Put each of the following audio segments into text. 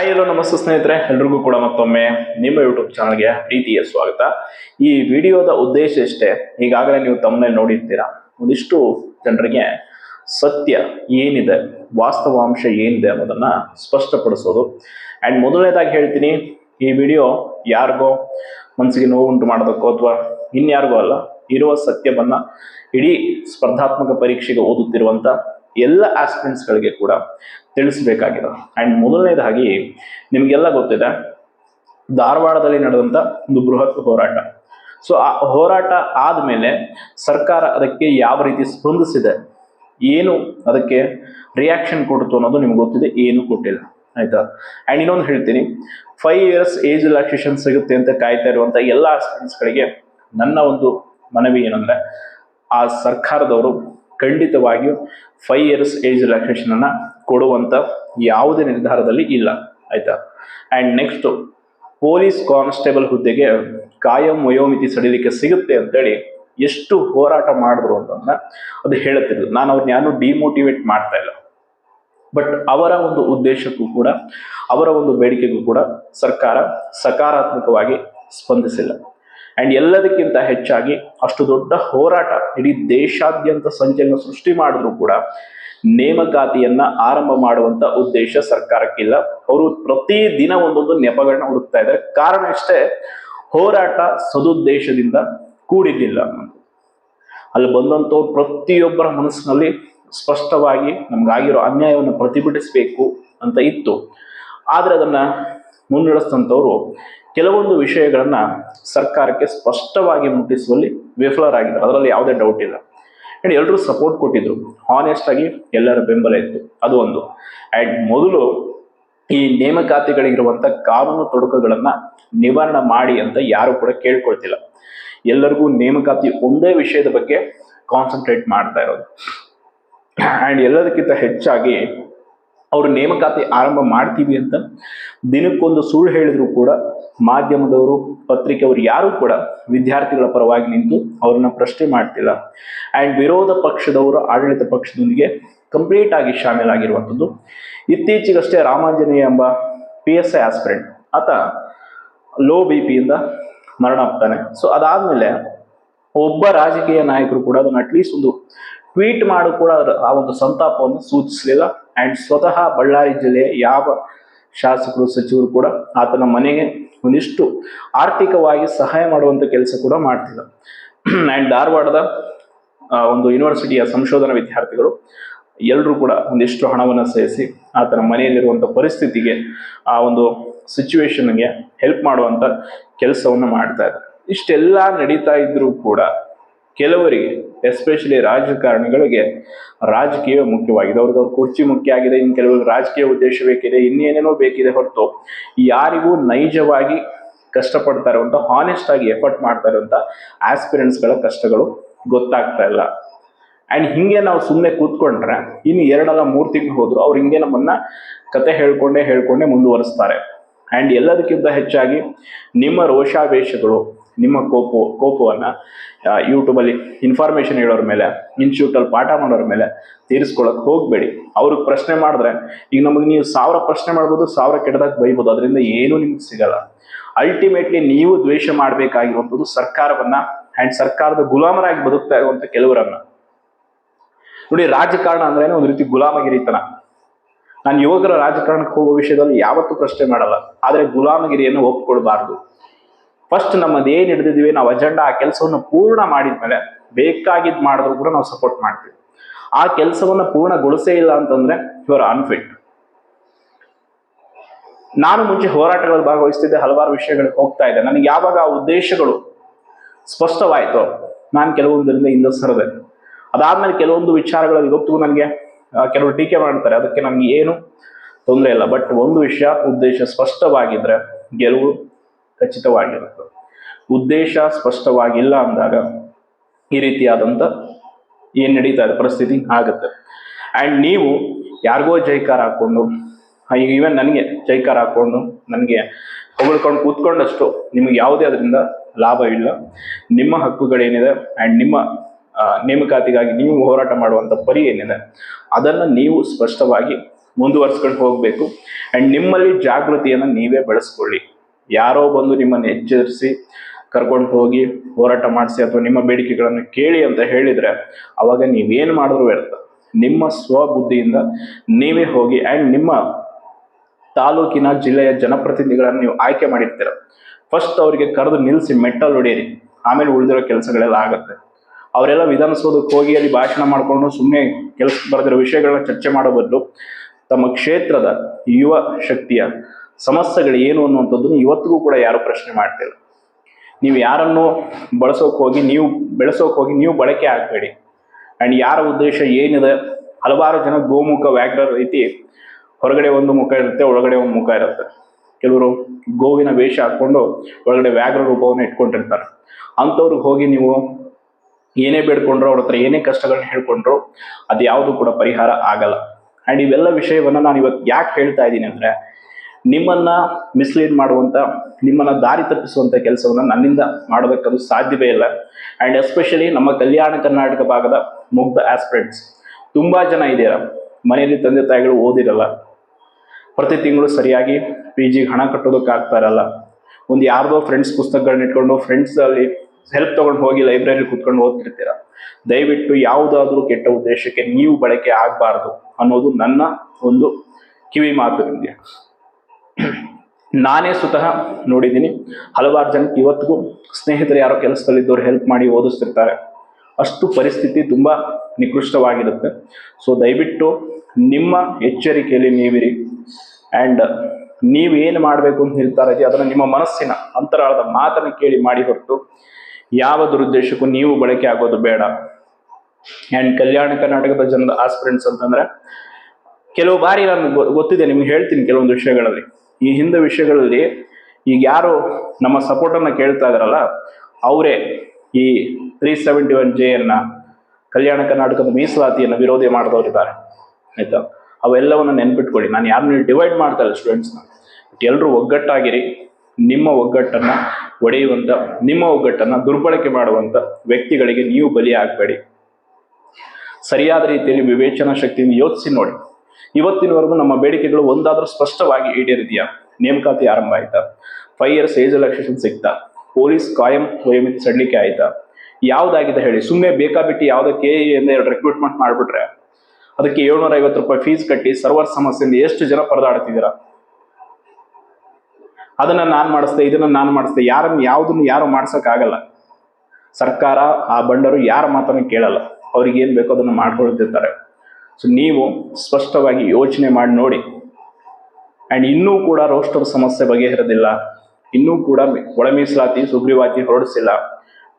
Hi ಎಲ್ಲೋ ನಮಸ್ತೆ ಸ್ನೇಹಿತರೆ, ಎಲ್ರಿಗೂ ಕೂಡ ಮತ್ತೊಮ್ಮೆ ನಿಮ್ಮ ಯೂಟ್ಯೂಬ್ ಚಾನಲ್ಗೆ ಪ್ರೀತಿಯ ಸ್ವಾಗತ. ಈ ವಿಡಿಯೋದ ಉದ್ದೇಶ ಇಷ್ಟೇ, ಈಗಾಗಲೇ ನೀವು ತಮ್ಮನೆ ನೋಡಿರ್ತೀರಾ? ಒಂದಿಷ್ಟು ಜನರಿಗೆ ಸತ್ಯ ಏನಿದೆ, ವಾಸ್ತವಾಂಶ ಏನಿದೆ ಅನ್ನೋದನ್ನ ಸ್ಪಷ್ಟಪಡಿಸೋದು. ಆ್ಯಂಡ್ ಮೊದಲನೇದಾಗಿ ಹೇಳ್ತೀನಿ, ಈ ವಿಡಿಯೋ ಯಾರಿಗೋ ಮನಸ್ಸಿಗೆ ನೋವುಂಟು ಮಾಡೋದಕ್ಕೋ ಅಥವಾ ಇನ್ಯಾರಿಗೋ ಅಲ್ಲ, ಇರುವ ಸತ್ಯವನ್ನ ಇಡೀ ಸ್ಪರ್ಧಾತ್ಮಕ ಪರೀಕ್ಷೆಗೆ ಓದುತ್ತಿರುವಂತ ಎಲ್ಲ ಆಸ್ಪಿರೆಂಟ್ಸ್ಗಳಿಗೆ ಕೂಡ ತಿಳಿಸಬೇಕಾಗಿದೆ. ಆ್ಯಂಡ್ ಮೊದಲನೇದಾಗಿ ನಿಮಗೆಲ್ಲ ಗೊತ್ತಿದೆ, ಧಾರವಾಡದಲ್ಲಿ ನಡೆದಂಥ ಒಂದು ಬೃಹತ್ ಹೋರಾಟ. ಸೊ ಆ ಹೋರಾಟ ಆದಮೇಲೆ ಸರ್ಕಾರ ಅದಕ್ಕೆ ಯಾವ ರೀತಿ ಸ್ಪಂದಿಸಿದೆ, ಏನು ಅದಕ್ಕೆ ರಿಯಾಕ್ಷನ್ ಕೊಡ್ತು ಅನ್ನೋದು ನಿಮ್ಗೆ ಗೊತ್ತಿದೆ, ಏನು ಕೊಟ್ಟಿಲ್ಲ. ಆಯ್ತಾ? ಆ್ಯಂಡ್ ಇನ್ನೊಂದು ಹೇಳ್ತೀನಿ ಫೈವ್ ಇಯರ್ಸ್ ಏಜ್ ರಿಲ್ಯಾಕ್ಸೇಷನ್ ಸಿಗುತ್ತೆ ಅಂತ ಕಾಯ್ತಾ ಇರುವಂಥ ಎಲ್ಲ ಗಳಿಗೆ ನನ್ನ ಒಂದು ಮನವಿ ಏನಂದ್ರೆ, ಆ ಸರ್ಕಾರದವರು ಖಂಡಿತವಾಗಿಯೂ ಫೈವ್ ಇಯರ್ಸ್ ಏಜ್ ರಿಲ್ಯಾಕ್ಸೇಷನ್ ಅನ್ನ ಕೊಡುವಂತ ಯಾವುದೇ ನಿರ್ಧಾರದಲ್ಲಿ ಇಲ್ಲ. ಆಯ್ತಾ? ಆ್ಯಂಡ್ ನೆಕ್ಸ್ಟ್ ಪೊಲೀಸ್ ಕಾನ್ಸ್ಟೇಬಲ್ ಹುದ್ದೆಗೆ ಕಾಯಂ ವಯೋಮಿತಿ ಸಡಿಲಿಕ್ಕೆ ಸಿಗುತ್ತೆ ಅಂತೇಳಿ ಎಷ್ಟು ಹೋರಾಟ ಮಾಡಿದ್ರು ಅಂತಂದ್ರೆ ಅದು ಹೇಳುತ್ತಿಲ್ಲ. ನಾನು ಅವ್ರನ್ನ ಯಾರು ಡಿಮೋಟಿವೇಟ್ ಮಾಡ್ತಾ ಇಲ್ಲ. ಬಟ್ ಅವರ ಒಂದು ಉದ್ದೇಶಕ್ಕೂ ಕೂಡ, ಅವರ ಒಂದು ಬೇಡಿಕೆಗೂ ಕೂಡ ಸರ್ಕಾರ ಸಕಾರಾತ್ಮಕವಾಗಿ ಸ್ಪಂದಿಸಿಲ್ಲ. ಅಂಡ್ ಎಲ್ಲದಕ್ಕಿಂತ ಹೆಚ್ಚಾಗಿ ಅಷ್ಟು ದೊಡ್ಡ ಹೋರಾಟ ಇಡೀ ದೇಶಾದ್ಯಂತ ಸಂಚಲನ ಸೃಷ್ಟಿ ಮಾಡಿದ್ರು ಕೂಡ ನೇಮಕಾತಿಯನ್ನ ಆರಂಭ ಮಾಡುವಂತ ಉದ್ದೇಶ ಸರ್ಕಾರಕ್ಕಿಲ್ಲ. ಅವರು ಪ್ರತಿ ದಿನ ಒಂದೊಂದು ನೆಪಗಳನ್ನ ಹುಡುಕ್ತಾ ಇದ್ದಾರೆ. ಕಾರಣ ಇಷ್ಟೇ, ಹೋರಾಟ ಸದುದ್ದೇಶದಿಂದ ಕೂಡಿದ್ದಿಲ್ಲ. ಅಲ್ಲಿ ಬಂದಂಥವ್ರು ಪ್ರತಿಯೊಬ್ಬರ ಮನಸ್ಸಿನಲ್ಲಿ ಸ್ಪಷ್ಟವಾಗಿ ನಮ್ಗಾಗಿರೋ ಅನ್ಯಾಯವನ್ನು ಪ್ರತಿಭಟಿಸಬೇಕು ಅಂತ ಇತ್ತು. ಆದ್ರೆ ಅದನ್ನ ಮುನ್ನಡೆಸಿದಂಥವ್ರು ಕೆಲವೊಂದು ವಿಷಯಗಳನ್ನ ಸರ್ಕಾರಕ್ಕೆ ಸ್ಪಷ್ಟವಾಗಿ ಮುಟ್ಟಿಸುವಲ್ಲಿ ವಿಫಲರಾಗಿದ್ದಾರೆ. ಅದರಲ್ಲಿ ಯಾವುದೇ ಡೌಟ್ ಇಲ್ಲ. ಅಂಡ್ ಎಲ್ಲರೂ ಸಪೋರ್ಟ್ ಕೊಟ್ಟಿದ್ರು. ಹಾನೆಸ್ಟ್ ಆಗಿ ಎಲ್ಲರ ಬೆಂಬಲ ಇತ್ತು. ಅದು ಒಂದು. ಅಂಡ್ ಮೊದಲು ಈ ನೇಮಕಾತಿಗಳಿಗಿರುವಂತ ಕಾನೂನು ತೊಡಕುಗಳನ್ನ ನಿವಾರಣೆ ಮಾಡಿ ಅಂತ ಯಾರು ಕೂಡ ಕೇಳ್ಕೊಳ್ತಿಲ್ಲ. ಎಲ್ಲರಿಗೂ ನೇಮಕಾತಿ ಒಂದೇ ವಿಷಯದ ಬಗ್ಗೆ ಕಾನ್ಸಂಟ್ರೇಟ್ ಮಾಡ್ತಾ ಇರೋದು. ಅಂಡ್ ಎಲ್ಲದಕ್ಕಿಂತ ಹೆಚ್ಚಾಗಿ ಅವರು ನೇಮಕಾತಿ ಆರಂಭ ಮಾಡ್ತೀವಿ ಅಂತ ದಿನಕ್ಕೊಂದು ಸುಳ್ಳು ಹೇಳಿದ್ರು ಕೂಡ ಮಾಧ್ಯಮದವರು, ಪತ್ರಿಕೆಯವರು ಯಾರು ಕೂಡ ವಿದ್ಯಾರ್ಥಿಗಳ ಪರವಾಗಿ ನಿಂತು ಅವ್ರನ್ನ ಪ್ರಶ್ನೆ ಮಾಡ್ತಿಲ್ಲ. ಅಂಡ್ ವಿರೋಧ ಪಕ್ಷದವರು ಆಡಳಿತ ಪಕ್ಷದೊಂದಿಗೆ ಕಂಪ್ಲೀಟ್ ಆಗಿ ಶಾಮೀಲಾಗಿರುವಂಥದ್ದು. ಇತ್ತೀಚೆಗಷ್ಟೇ ರಾಮಾಂಜನೇಯ ಎಂಬ ಪಿ ಎಸ್ ಐ ಆಸ್ಪಿರೆಂಟ್ ಆತ ಲೋ ಬಿ ಪಿಯಿಂದ ಮರಣ ಆಗ್ತಾನೆ ಸೊ ಅದಾದ್ಮೇಲೆ ಒಬ್ಬ ರಾಜಕೀಯ ನಾಯಕರು ಕೂಡ ಅದನ್ನು ಅಟ್ಲೀಸ್ಟ್ ಒಂದು ಟ್ವೀಟ್ ಮಾಡು ಕೂಡ ಆ ಒಂದು ಸಂತಾಪವನ್ನು ಸೂಚಿಸಲಿಲ್ಲ. ಅಂಡ್ ಸ್ವತಃ ಬಳ್ಳಾರಿ ಜಿಲ್ಲೆಯ ಯಾವ ಶಾಸಕರು, ಸಚಿವರು ಕೂಡ ಆತನ ಮನೆಗೆ ಒಂದಿಷ್ಟು ಆರ್ಥಿಕವಾಗಿ ಸಹಾಯ ಮಾಡುವಂಥ ಕೆಲಸ ಕೂಡ ಮಾಡ್ತಿದ್ದ. ಆ್ಯಂಡ್ ಧಾರವಾಡದ ಒಂದು ಯೂನಿವರ್ಸಿಟಿಯ ಸಂಶೋಧನಾ ವಿದ್ಯಾರ್ಥಿಗಳು ಎಲ್ಲರೂ ಕೂಡ ಒಂದಿಷ್ಟು ಹಣವನ್ನು ಸೇರಿಸಿ ಆತನ ಮನೆಯಲ್ಲಿರುವಂಥ ಪರಿಸ್ಥಿತಿಗೆ, ಆ ಒಂದು ಸಿಚುವೇಶನ್ಗೆ ಹೆಲ್ಪ್ ಮಾಡುವಂಥ ಕೆಲಸವನ್ನು ಮಾಡ್ತಾ ಇದ್ದಾರೆ ಇಷ್ಟೆಲ್ಲ ನಡೀತಾ ಇದ್ರೂ ಕೂಡ ಕೆಲವರಿಗೆ ಎಸ್ಪೆಷಲಿ ರಾಜಕಾರಣಿಗಳಿಗೆ, ರಾಜಕೀಯ ಮುಖ್ಯವಾಗಿದೆ. ಅವ್ರಿಗೆ ಅವ್ರ ಕುರ್ಚಿ ಮುಖ್ಯ ಆಗಿದೆ. ಇನ್ನು ಕೆಲವರಿಗೆ ರಾಜಕೀಯ ಉದ್ದೇಶ ಬೇಕಿದೆ. ಇನ್ನೇನೇನೋ ಬೇಕಿದೆ ಹೊರತು ಯಾರಿಗೂ ನೈಜವಾಗಿ ಕಷ್ಟಪಡ್ತಾ ಅಂತ ಹಾನೆಸ್ಟ್ ಆಗಿ ಎಫರ್ಟ್ ಮಾಡ್ತಾ ಇರುವಂತ ಆಸ್ಪಿರೆಂಟ್ಸ್ಗಳ ಕಷ್ಟಗಳು ಗೊತ್ತಾಗ್ತಾ ಇಲ್ಲ. ಅಂಡ್ ಹಿಂಗೆ ನಾವು ಸುಮ್ಮನೆ ಕೂತ್ಕೊಂಡ್ರೆ, ಇನ್ನು ಎರಡಲ್ಲ ಮೂರು ತಿಂಗಳು ಹೋದ್ರು ಅವ್ರು ಹಿಂಗೆ ನಮ್ಮನ್ನ ಕತೆ ಹೇಳ್ಕೊಂಡೆ ಹೇಳ್ಕೊಂಡೆ ಮುಂದುವರಿಸ್ತಾರೆ. ಅಂಡ್ ಎಲ್ಲದಕ್ಕಿಂತ ಹೆಚ್ಚಾಗಿ ನಿಮ್ಮ ರೋಷಾವೇಶಗಳು ನಿಮ್ಮ ಕೋಪ, ಕೋಪವನ್ನ ಯೂಟ್ಯೂಬಲ್ಲಿ ಇನ್ಫಾರ್ಮೇಷನ್ ಹೇಳೋರ ಮೇಲೆ ಇನ್ಸ್ಟಿಟ್ಯೂಟಲ್ಲಿ ಪಾಠ ಮಾಡೋರ ಮೇಲೆ ತೀರಿಸ್ಕೊಳ್ಳೋಕೆ ಹೋಗಬೇಡಿ. ಅವ್ರಿಗೆ ಪ್ರಶ್ನೆ ಮಾಡಿದ್ರೆ, ಈಗ ನಮಗೆ ನೀವು ಸಾವಿರ ಪ್ರಶ್ನೆ ಮಾಡ್ಬೋದು, ಸಾವಿರ ಕೆಟ್ಟದಾಗ ಬೈಬೋದು, ಅದರಿಂದ ಏನೂ ನಿಮ್ಗೆ ಸಿಗಲ್ಲ. ಅಲ್ಟಿಮೇಟ್ಲಿ ನೀವು ದ್ವೇಷ ಮಾಡಬೇಕಾಗಿರುವಂಥದ್ದು ಸರ್ಕಾರವನ್ನ ಆ್ಯಂಡ್ ಸರ್ಕಾರದ ಗುಲಾಮರಾಗಿ ಬದುಕ್ತಾ ಇರುವಂಥ ಕೆಲವರನ್ನ. ನೋಡಿ, ರಾಜಕಾರಣ ಅಂದ್ರೆ ಒಂದು ರೀತಿ ಗುಲಾಮಗಿರಿತನ. ನಾನು ಯುವಕರ ರಾಜಕಾರಣಕ್ಕೆ ಹೋಗೋ ವಿಷಯದಲ್ಲಿ ಯಾವತ್ತೂ ಪ್ರಶ್ನೆ ಮಾಡಲ್ಲ. ಆದರೆ ಗುಲಾಮಗಿರಿಯನ್ನು ಒಪ್ಕೊಳ್ಬಾರ್ದು. ಫಸ್ಟ್ ನಮ್ಮದು ಏನ್ ಹಿಡಿದಿದ್ವಿ, ನಾವು ಅಜೆಂಡಾ ಆ ಕೆಲಸವನ್ನು ಪೂರ್ಣ ಮಾಡಿದ ಮೇಲೆ ಬೇಕಾಗಿದ್ ಮಾಡಿದ್ರು ಕೂಡ ನಾವು ಸಪೋರ್ಟ್ ಮಾಡ್ತೀವಿ. ಆ ಕೆಲಸವನ್ನ ಪೂರ್ಣಗೊಳಿಸೇ ಇಲ್ಲ ಅಂತಂದ್ರೆ ಇವರು ಅನ್ಫಿಟ್ ನಾನು ಮುಂಚೆ ಹೋರಾಟಗಳಲ್ಲಿ ಭಾಗವಹಿಸ್ತಿದ್ದೆ, ಹಲವಾರು ವಿಷಯಗಳಿಗೆ ಹೋಗ್ತಾ ಇದೆ ನನಗೆ ಯಾವಾಗ ಆ ಉದ್ದೇಶಗಳು ಸ್ಪಷ್ಟವಾಯಿತು, ನಾನು ಕೆಲವೊಂದರಿಂದ ಹಿಂದೆ ಸರದೆ ಅದಾದ್ಮೇಲೆ ಕೆಲವೊಂದು ವಿಚಾರಗಳಲ್ಲಿ ಇವತ್ತಿಗೂ ನನಗೆ. ಕೆಲವರು ಟೀಕೆ ಮಾಡ್ತಾರೆ, ಅದಕ್ಕೆ ನಮ್ಗೆ ಏನು ತೊಂದರೆ ಇಲ್ಲ. ಬಟ್ ಒಂದು ವಿಷಯ, ಉದ್ದೇಶ ಸ್ಪಷ್ಟವಾಗಿದ್ರೆ ಗೆಲುವು ಖಚಿತವಾಗಿರುತ್ತೆ. ಉದ್ದೇಶ ಸ್ಪಷ್ಟವಾಗಿಲ್ಲ ಅಂದಾಗ ಈ ರೀತಿಯಾದಂಥ ಏನು ನಡೀತಾ ಇದೆ ಪರಿಸ್ಥಿತಿ ಆಗುತ್ತೆ. ಆ್ಯಂಡ್ ನೀವು ಯಾರಿಗೋ ಜೈಕಾರ ಹಾಕ್ಕೊಂಡು ಈಗ ಈವನ್ ನನಗೆ ಜೈಕಾರ ಹಾಕ್ಕೊಂಡು, ನನಗೆ ಹೊಗಳ್ಕೊಂಡು ಕೂತ್ಕೊಂಡಷ್ಟು ನಿಮಗೆ ಯಾವುದೇ ಅದರಿಂದ ಲಾಭ ಇಲ್ಲ. ನಿಮ್ಮ ಹಕ್ಕುಗಳೇನಿದೆ ಆ್ಯಂಡ್ ನಿಮ್ಮ ನೇಮಕಾತಿಗಾಗಿ ನೀವು ಹೋರಾಟ ಮಾಡುವಂಥ ಪರಿ ಏನಿದೆ, ಅದನ್ನು ನೀವು ಸ್ಪಷ್ಟವಾಗಿ ಮುಂದುವರ್ಸ್ಕೊಂಡು ಹೋಗಬೇಕು. ಆ್ಯಂಡ್ ನಿಮ್ಮಲ್ಲಿ ಜಾಗೃತಿಯನ್ನು ನೀವೇ ಬೆಳೆಸ್ಕೊಳ್ಳಿ. ಯಾರೋ ಬಂದು ನಿಮ್ಮನ್ನು ಎಚ್ಚರಿಸಿ ಕರ್ಕೊಂಡು ಹೋಗಿ ಹೋರಾಟ ಮಾಡಿಸಿ ಅಥವಾ ನಿಮ್ಮ ಬೇಡಿಕೆಗಳನ್ನು ಕೇಳಿ ಅಂತ ಹೇಳಿದರೆ ಅವಾಗ ನೀವೇನು ಮಾಡಿದ್ರು ವ್ಯರ್ಥ. ನಿಮ್ಮ ಸ್ವಬುದ್ಧಿಯಿಂದ ನೀವೇ ಹೋಗಿ ಆ್ಯಂಡ್ ನಿಮ್ಮ ತಾಲೂಕಿನ ಜಿಲ್ಲೆಯ ಜನಪ್ರತಿನಿಧಿಗಳನ್ನು ನೀವು ಆಯ್ಕೆ ಮಾಡಿರ್ತೀರ. ಫಸ್ಟ್ ಅವರಿಗೆ ಕರೆದು ನಿಲ್ಲಿಸಿ ಮೆಟ್ಟಲ್ ಹೊಡೀರಿ. ಆಮೇಲೆ ಉಳಿದಿರೋ ಕೆಲಸಗಳೆಲ್ಲ ಆಗುತ್ತೆ. ಅವರೆಲ್ಲ ವಿಧಾನಸೌಧಕ್ಕೆ ಹೋಗಿ ಅಲ್ಲಿ ಭಾಷಣ ಮಾಡಿಕೊಂಡು ಸುಮ್ಮನೆ ಕೆಲಸ ಬರೆದಿರೋ ವಿಷಯಗಳನ್ನ ಚರ್ಚೆ ಮಾಡೋ ಬದಲು ತಮ್ಮ ಕ್ಷೇತ್ರದ ಯುವ ಶಕ್ತಿಯ ಸಮಸ್ಯೆಗಳು ಏನು ಅನ್ನುವಂಥದ್ದನ್ನು ಇವತ್ತಿಗೂ ಕೂಡ ಯಾರು ಪ್ರಶ್ನೆ ಮಾಡ್ತಿಲ್ಲ. ನೀವು ಯಾರನ್ನು ಬಳಸೋಕೆ ಹೋಗಿ, ನೀವು ಬೆಳೆಸೋಕೆ ಹೋಗಿ, ನೀವು ಬಳಕೆ ಆಗಬೇಡಿ. ಆ್ಯಂಡ್ ಯಾರ ಉದ್ದೇಶ ಏನಿದೆ, ಹಲವಾರು ಜನ ಗೋಮುಖ, ವ್ಯಾಘ್ರ ರೀತಿ ಹೊರಗಡೆ ಒಂದು ಮುಖ ಇರುತ್ತೆ, ಒಳಗಡೆ ಒಂದು ಮುಖ ಇರುತ್ತೆ. ಕೆಲವರು ಗೋವಿನ ವೇಷ ಹಾಕ್ಕೊಂಡು ಒಳಗಡೆ ವ್ಯಾಘ್ರ ರೂಪವನ್ನು ಇಟ್ಕೊಂಡಿರ್ತಾರೆ. ಅಂಥವ್ರಿಗೆ ಹೋಗಿ ನೀವು ಏನೇ ಬೇಡ್ಕೊಂಡ್ರು, ಅವ್ರ ಹತ್ರ ಏನೇ ಕಷ್ಟಗಳನ್ನ ಹೇಳ್ಕೊಂಡ್ರು ಅದು ಯಾವುದು ಕೂಡ ಪರಿಹಾರ ಆಗಲ್ಲ. ಆ್ಯಂಡ್ ಇವೆಲ್ಲ ವಿಷಯವನ್ನು ನಾನು ಇವತ್ತು ಯಾಕೆ ಹೇಳ್ತಾ ಇದ್ದೀನಿ ಅಂದರೆ ನಿಮ್ಮನ್ನ ಮಿಸ್ಲೀಡ್ ಮಾಡುವಂತ, ನಿಮ್ಮನ್ನ ದಾರಿ ತಪ್ಪಿಸುವಂತ ಕೆಲಸವನ್ನ ನನ್ನಿಂದ ಮಾಡೋದಕ್ಕದು ಸಾಧ್ಯವೇ ಇಲ್ಲ. ಆ್ಯಂಡ್ ಎಸ್ಪೆಷಲಿ ನಮ್ಮ ಕಲ್ಯಾಣ ಕರ್ನಾಟಕ ಭಾಗದ ಮುಗ್ಧ ಆಸ್ಪಿರೆಂಟ್ಸ್ ತುಂಬಾ ಜನ ಇದೆಯಲ್ಲ ಮನೆಯಲ್ಲಿ ತಂದೆ ತಾಯಿಗಳು ಓದಿರಲ್ಲ. ಪ್ರತಿ ತಿಂಗಳು ಸರಿಯಾಗಿ ಪಿ ಜಿಗೆ ಹಣ ಕಟ್ಟೋದಕ್ಕಾಗ್ತಾ ಇರಲ್ಲ. ಒಂದು ಯಾರ್ದೋ ಫ್ರೆಂಡ್ಸ್ ಪುಸ್ತಕಗಳನ್ನ ಇಟ್ಕೊಂಡು ಫ್ರೆಂಡ್ಸ್ ಅಲ್ಲಿ ಹೆಲ್ಪ್ ತಗೊಂಡು ಹೋಗಿ ಲೈಬ್ರರಿ ಕುತ್ಕೊಂಡು ಓದ್ತಿರ್ತೀರ? ದಯವಿಟ್ಟು ಯಾವುದಾದ್ರೂ ಕೆಟ್ಟ ಉದ್ದೇಶಕ್ಕೆ ನೀವು ಬಳಕೆ ಆಗಬಾರ್ದು ಅನ್ನೋದು ನನ್ನ ಒಂದು ಕಿವಿ ಮಾತು ನಿಮಗೆ. ನಾನೇ ಸ್ವತಃ ನೋಡಿದ್ದೀನಿ. ಹಲವಾರು ಜನಕ್ಕೆ ಇವತ್ತಿಗೂ ಸ್ನೇಹಿತರು ಯಾರೋ ಕೆಲಸದಲ್ಲಿದ್ದವ್ರು ಹೆಲ್ಪ್ ಮಾಡಿ ಓದಿಸ್ತಿರ್ತಾರೆ. ಅಷ್ಟು ಪರಿಸ್ಥಿತಿ ತುಂಬ ನಿಕೃಷ್ಟವಾಗಿರುತ್ತೆ. ಸೊ ದಯವಿಟ್ಟು ನಿಮ್ಮ ಎಚ್ಚರಿಕೆಯಲ್ಲಿ ನೀವಿರಿ. ಆ್ಯಂಡ್ ನೀವೇನು ಮಾಡಬೇಕು ಅಂತ ಹೇಳ್ತಾರೆ ಅದನ್ನು ನಿಮ್ಮ ಮನಸ್ಸಿನ ಅಂತರಾಳದ ಮಾತನ್ನು ಕೇಳಿ ಮಾಡಿ ಹೊರತು ಯಾವ ದುರುದ್ದೇಶಕ್ಕೂ ನೀವು ಬಳಕೆ ಆಗೋದು ಬೇಡ. ಆ್ಯಂಡ್ ಕಲ್ಯಾಣ ಕರ್ನಾಟಕದ ಜನದ ಆಸ್ಪಿರೆಂಟ್ಸ್ ಅಂತಂದರೆ, ಕೆಲವು ಬಾರಿ ನಾನು ಗೊತ್ತಿದೆ, ನಿಮ್ಗೆ ಹೇಳ್ತೀನಿ ಕೆಲವೊಂದು ವಿಷಯಗಳಲ್ಲಿ. ಈ ಹಿಂದೆ ವಿಷಯಗಳಲ್ಲಿ ಈಗ ಯಾರು ನಮ್ಮ ಸಪೋರ್ಟನ್ನು ಕೇಳ್ತಾ ಇದಾರಲ್ಲ, ಅವರೇ ಈ ತ್ರೀ ಸೆವೆಂಟಿ ಒನ್ ಜೆ ಅನ್ನ ಕಲ್ಯಾಣ ಕರ್ನಾಟಕದ ಮೀಸಲಾತಿಯನ್ನು ವಿರೋಧಿ ಮಾಡಿದವರಿದ್ದಾರೆ ಆಯಿತಾ? ಅವೆಲ್ಲವನ್ನು ನೆನ್ಪಿಟ್ಕೊಳ್ಳಿ. ನಾನು ಯಾರನ್ನ ಡಿವೈಡ್ ಮಾಡ್ತಾ ಇಲ್ಲ ಸ್ಟೂಡೆಂಟ್ಸ್ನ ಎಲ್ಲರೂ ಒಗ್ಗಟ್ಟಾಗಿರಿ. ನಿಮ್ಮ ಒಗ್ಗಟ್ಟನ್ನ ಒಡೆಯುವಂಥ ನಿಮ್ಮ ಒಗ್ಗಟ್ಟನ್ನ ದುರ್ಬಳಕೆ ಮಾಡುವಂತ ವ್ಯಕ್ತಿಗಳಿಗೆ ನೀವು ಬಲಿ ಆಗಬೇಡಿ. ಸರಿಯಾದ ರೀತಿಯಲ್ಲಿ ವಿವೇಚನಾ ಶಕ್ತಿಯನ್ನು ಯೋಚಿಸಿ ನೋಡಿ. ಇವತ್ತಿನವರೆಗೂ ನಮ್ಮ ಬೇಡಿಕೆಗಳು ಒಂದಾದ್ರೂ ಸ್ಪಷ್ಟವಾಗಿ ಈಡೇರಿದೆಯಾ? ನೇಮಕಾತಿ ಆರಂಭ ಆಯ್ತಾ? ಫೈವ್ ಇಯರ್ಸ್ ಏಜ್ ರಿಲ್ಯಾಕ್ಸೇಷನ್ ಸಿಗ್ತಾ? ಪೊಲೀಸ್ ಕಾಯಂ ವಯೋಮಿತಿ ಸಡ್ಲಿಕ್ಕೆ ಆಯ್ತಾ? ಯಾವ್ದಾಗಿದೆ ಹೇಳಿ? ಸುಮ್ಮನೆ ಬೇಕಾಬಿಟ್ಟು ಯಾವುದೇ ಕೆ ಎಂದು ರೆಕ್ರೂಟ್ಮೆಂಟ್ ಮಾಡಿಬಿಟ್ರೆ? ಅದಕ್ಕೆ ಏಳ್ನೂರ ಐವತ್ತು ರೂಪಾಯಿ ಫೀಸ್ ಕಟ್ಟಿ ಸರ್ವರ್ ಸಮಸ್ಯೆಯಿಂದ ಎಷ್ಟು ಜನ ಪರದಾಡ್ತಿದ್ದೀರ ಅದನ್ನ ನಾನು ಮಾಡಿಸ್ದೆ, ಇದನ್ನ ನಾನು ಮಾಡಿಸ್ದೆ, ಯಾರನ್ನ ಯಾವ್ದನ್ನು ಯಾರು ಮಾಡ್ಸಕ್ಕಾಗಲ್ಲ. ಸರ್ಕಾರ ಆ ಬಂಡರು ಯಾರ ಮಾತನ್ನು ಕೇಳಲ್ಲ. ಅವ್ರಿಗೆ ಏನ್ ಬೇಕೋ ಅದನ್ನ ಮಾಡ್ಕೊಳ್ತಿರ್ತಾರೆ. ಸೊ ನೀವು ಸ್ಪಷ್ಟವಾಗಿ ಯೋಚನೆ ಮಾಡಿ ನೋಡಿ. ಆ್ಯಂಡ್ ಇನ್ನೂ ಕೂಡ ರೋಸ್ಟರ್ ಸಮಸ್ಯೆ ಬಗೆಹರಿದಿಲ್ಲ. ಇನ್ನೂ ಕೂಡ ಒಳ ಮೀಸಲಾತಿ, ಸುಗ್ರೀವಾತಿ ಹೊರಡಿಸಿಲ್ಲ.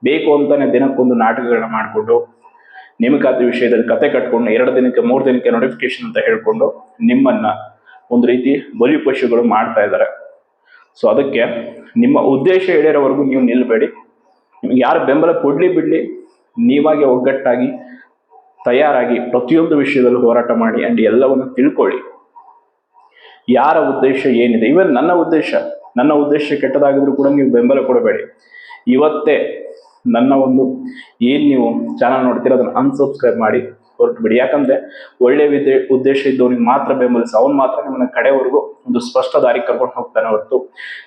ಬೇಕು ಅಂತಾನೆ ದಿನಕ್ಕೊಂದು ನಾಟಕಗಳನ್ನ ಮಾಡಿಕೊಂಡು, ನೇಮಕಾತಿ ವಿಷಯದಲ್ಲಿ ಕತೆ ಕಟ್ಕೊಂಡು, ಎರಡು ದಿನಕ್ಕೆ, ಮೂರು ದಿನಕ್ಕೆ ನೋಟಿಫಿಕೇಶನ್ ಅಂತ ಹೇಳ್ಕೊಂಡು ನಿಮ್ಮನ್ನ ಒಂದು ರೀತಿ ಬಲಿ ಪಶುಗಳು ಮಾಡ್ತಾ ಇದ್ದಾರೆ. ಸೊ ಅದಕ್ಕೆ ನಿಮ್ಮ ಉದ್ದೇಶ ಹೇಳಿರೋವರೆಗೂ ನೀವು ನಿಲ್ಲಬೇಡಿ ನಿಮ್ಗೆ ಯಾರು ಬೆಂಬಲ ಕೊಡ್ಲಿ ಬಿಡ್ಲಿ, ನೀವಾಗೆ ಒಗ್ಗಟ್ಟಾಗಿ ತಯಾರಾಗಿ ಪ್ರತಿಯೊಂದು ವಿಷಯದಲ್ಲೂ ಹೋರಾಟ ಮಾಡಿ ಅಂಡ್ ಎಲ್ಲವನ್ನು ತಿಳ್ಕೊಳ್ಳಿ. ಯಾರ ಉದ್ದೇಶ ಏನಿದೆ? ಇವನ್ ನನ್ನ ಉದ್ದೇಶ ನನ್ನ ಉದ್ದೇಶ ಕೆಟ್ಟದಾಗಿದ್ರು ಕೂಡ ನೀವು ಬೆಂಬಲ ಕೊಡಬೇಡಿ. ಇವತ್ತೇ ನನ್ನ ಒಂದು ಏನ್ ನೀವು ಚಾನಲ್ ನೋಡ್ತೀರ ಅದನ್ನ ಅನ್ಸಬ್ಸ್ಕ್ರೈಬ್ ಮಾಡಿ. ಹೊರಟು ಬಿಡಿ. ಯಾಕಂದ್ರೆ ಒಳ್ಳೆ ವಿದ್ಯೆ, ಉದ್ದೇಶ ಇದ್ದವನಿಗೆ ಮಾತ್ರ ಬೆಂಬಲಿಸಿ, ಅವ್ನು ಮಾತ್ರ ನಿಮ್ಮನ್ನ ಕಡೆವರೆಗೂ ಒಂದು ಸ್ಪಷ್ಟ ದಾರಿ ಕರ್ಕೊಂಡು ಹೋಗ್ತಾನೆ ಹೊರತು.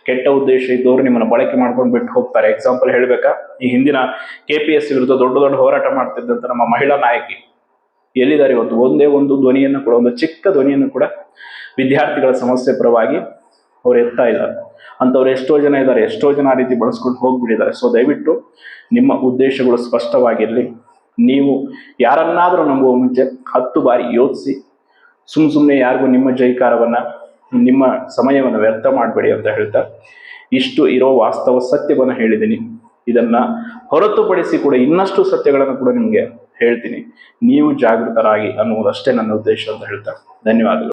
ಕೆಟ್ಟ ಉದ್ದೇಶ ಇದ್ದವರು ನಿಮ್ಮನ್ನ ಬಳಕೆ ಮಾಡ್ಕೊಂಡು ಬಿಟ್ಟು ಹೋಗ್ತಾರೆ. ಎಕ್ಸಾಂಪಲ್ ಹೇಳ್ಬೇಕಾ? ಈ ಹಿಂದಿನ ಕೆ ಪಿ ಎಸ್ ವಿರುದ್ಧ ದೊಡ್ಡ ದೊಡ್ಡ ಹೋರಾಟ ಮಾಡ್ತಿದ್ದಂತ ನಮ್ಮ ಮಹಿಳಾ ನಾಯಕಿ. ಎಲ್ಲಿದ್ದಾರೆ ಇವತ್ತು? ಒಂದೇ ಒಂದು ಧ್ವನಿಯನ್ನು ಕೂಡ, ಒಂದು ಚಿಕ್ಕ ಧ್ವನಿಯನ್ನು ಕೂಡ ವಿದ್ಯಾರ್ಥಿಗಳ ಸಮಸ್ಯೆ ಪರವಾಗಿ ಅವ್ರು ಎತ್ತಾ ಇಲ್ಲ. ಅಂಥವ್ರು ಎಷ್ಟೋ ಜನ ಇದ್ದಾರೆ, ಎಷ್ಟೋ ಜನ ಆ ರೀತಿ ಬಳಸ್ಕೊಂಡು ಹೋಗ್ಬಿಟ್ಟಿದ್ದಾರೆ. ಸೊ ದಯವಿಟ್ಟು ನಿಮ್ಮ ಉದ್ದೇಶಗಳು ಸ್ಪಷ್ಟವಾಗಿರಲಿ. ನೀವು ಯಾರನ್ನಾದರೂ ನಂಬುವ ಮುಂಚೆ ಹತ್ತು ಬಾರಿ ಯೋಚಿಸಿ. ಸುಮ್ಮ ಸುಮ್ಮನೆ ಯಾರಿಗೂ ನಿಮ್ಮ ಜೈಕಾರವನ್ನು, ನಿಮ್ಮ ಸಮಯವನ್ನು ವ್ಯರ್ಥ ಮಾಡಬೇಡಿ ಅಂತ ಹೇಳ್ತಾ, ಇಷ್ಟು ಇರೋ ವಾಸ್ತವ ಸತ್ಯವನ್ನು ಹೇಳಿದ್ದೀನಿ. ಇದನ್ನು ಹೊರತುಪಡಿಸಿ ಕೂಡ ಇನ್ನಷ್ಟು ಸತ್ಯಗಳನ್ನು ಕೂಡ ನಿಮಗೆ ಹೇಳ್ತೀನಿ. ನೀವು ಜಾಗೃತರಾಗಿ ಅನ್ನುವುದಷ್ಟೇ ನನ್ನ ಉದ್ದೇಶ ಅಂತ ಹೇಳ್ತಾ. ಧನ್ಯವಾದಗಳು.